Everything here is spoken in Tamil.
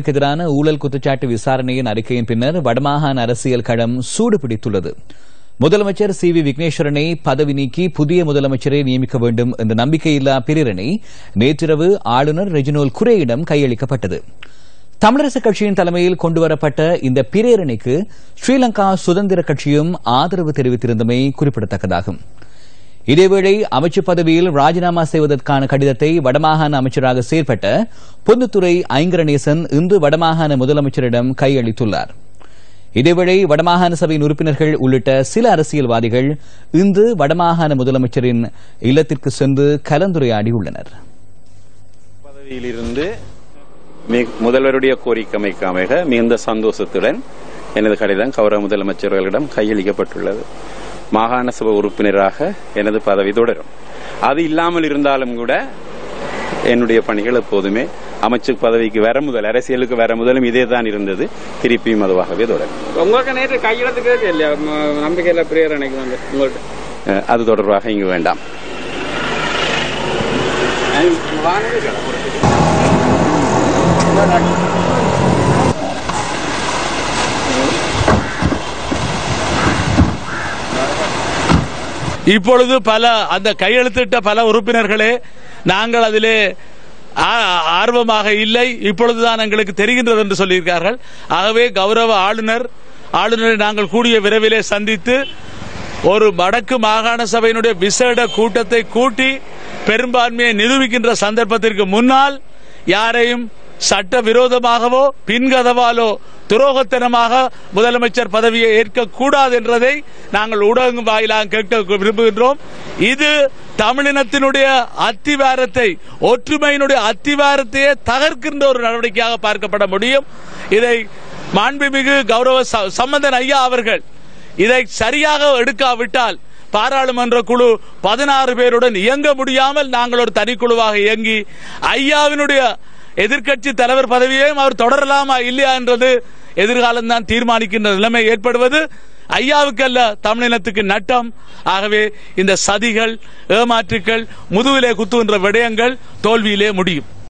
எதிரான ஊழல் குற்றச்சாட்டு விசாரணையின் அறிக்கையின் பின்னர் வடமாகாண அரசியல் களம் சூடுபிடித்துள்ளது. முதலமைச்சர் சி வி விக்னேஸ்வரனை பதவி நீக்கி புதிய முதலமைச்சரை நியமிக்க வேண்டும் என்ற நம்பிக்கையில்லா பிரிரணி நேற்றிரவு ஆளுநர் ரெஜினோல் குரேயிடம் கையளிக்கப்பட்டது. தமிழரசுக் கட்சியின் தலைமையில் கொண்டுவரப்பட்ட இந்த பிரேரணிக்கு ஸ்ரீலங்கா சுதந்திர கட்சியும் ஆதரவு தெரிவித்திருந்தமை குறிப்பிடத்தக்கதாகும். இதேவேளை அமைச்சர் பதவியில் ராஜினாமா செய்வதற்கான கடிதத்தை வடமாகாண அமைச்சராக செயற்பட்ட பொதுத்துறை ஐங்கரநேசன் இன்று வடமாகாண முதலமைச்சரிடம் கையளித்துள்ளார். இதேவேளை வடமாகாண சபையின் உறுப்பினர்கள் உள்ளிட்ட சில அரசியல்வாதிகள் இன்று வடமாகாண முதலமைச்சரின் இல்லத்திற்கு சென்று கலந்துரையாடியுள்ளனர். பதவியிலிருந்து முதல்வருடைய கோரிக்கைக்கு அமைக மிகுந்த சந்தோஷத்துடன் எனது கடிதம் கௌரவ முதலமைச்சர்களிடம் கையளிக்கப்பட்டுள்ளது. மாகாண சபை உறுப்பினராக எனது பதவி தொடரும். அது இல்லாமல் இருந்தாலும் கூட என்னுடைய பணிகள் எப்போதுமே அமைச்சு பதவிக்கு வர முதல் அரசியலுக்கு வர முதலும் இதே தான் இருந்தது. திருப்பியும் அதுவாகவே தொடரும். உங்களுக்கு நேற்று கையெழுத்து இல்லையா நம்பிக்கையில பிரேரணைக்கு வந்து அது தொடர்பாக இங்கு வேண்டாம். இப்பொழுது பல அந்த கையெழுத்திட்ட பல உறுப்பினர்களே நாங்கள் அதிலே ஆ- ஆர்வமாக இல்லை. இப்பொழுதுதான் எங்களுக்கு தெரிகின்றது என்று சொல்லியிருக்கார்கள். ஆகவே கௌரவ ஆளுநர் ஆளுநரை நாங்கள் கூடிய விரைவிலே சந்தித்து ஒரு வடக்கு மாகாண சபையினுடைய விசேட கூட்டத்தை கூட்டி பெரும்பான்மையை நிரூபிக்கின்ற சந்தர்ப்பத்திற்கு முன்னால் யாரையும் சட்ட விரோதமாகவோ பின்கதவாலோ துரோகத்தனமாக முதலமைச்சர் பதவியை ஏற்கக்கூடாது என்றதை நாங்கள் ஊடகம் வாயிலாக கேட்க விரும்புகின்றோம். இது தமிழினத்தினுடைய அத்திவாரத்தை ஒற்றுமையினுடைய அத்திவாரத்தையே தகர்க்கின்ற ஒரு நடவடிக்கையாக பார்க்கப்பட முடியும். இதை மாண்புமிகு கௌரவ ச- சம்பந்தன் ஐயா அவர்கள் இதை சரியாக எடுக்காவிட்டால் பாராளுமன்ற குழு பதினாறு பேருடன் இயங்க முடியாமல் நாங்கள் ஒரு தனிக்குழுவாக இயங்கி ஐயாவினுடைய எதிர்க்கட்சி தலைவர் பதவியையும் அவர் தொடரலாமா இல்லையா என்றது எதிர்காலம் தான் தீர்மானிக்கின்ற நிலைமை ஏற்படுவது ஐயாவுக்கு அல்ல தமிழினத்துக்கு நட்டம். ஆகவே இந்த சதிகள் ஏமாற்றுக்கள் முதுவிலே குத்துகின்ற விடயங்கள் தோல்வியிலே முடியும்.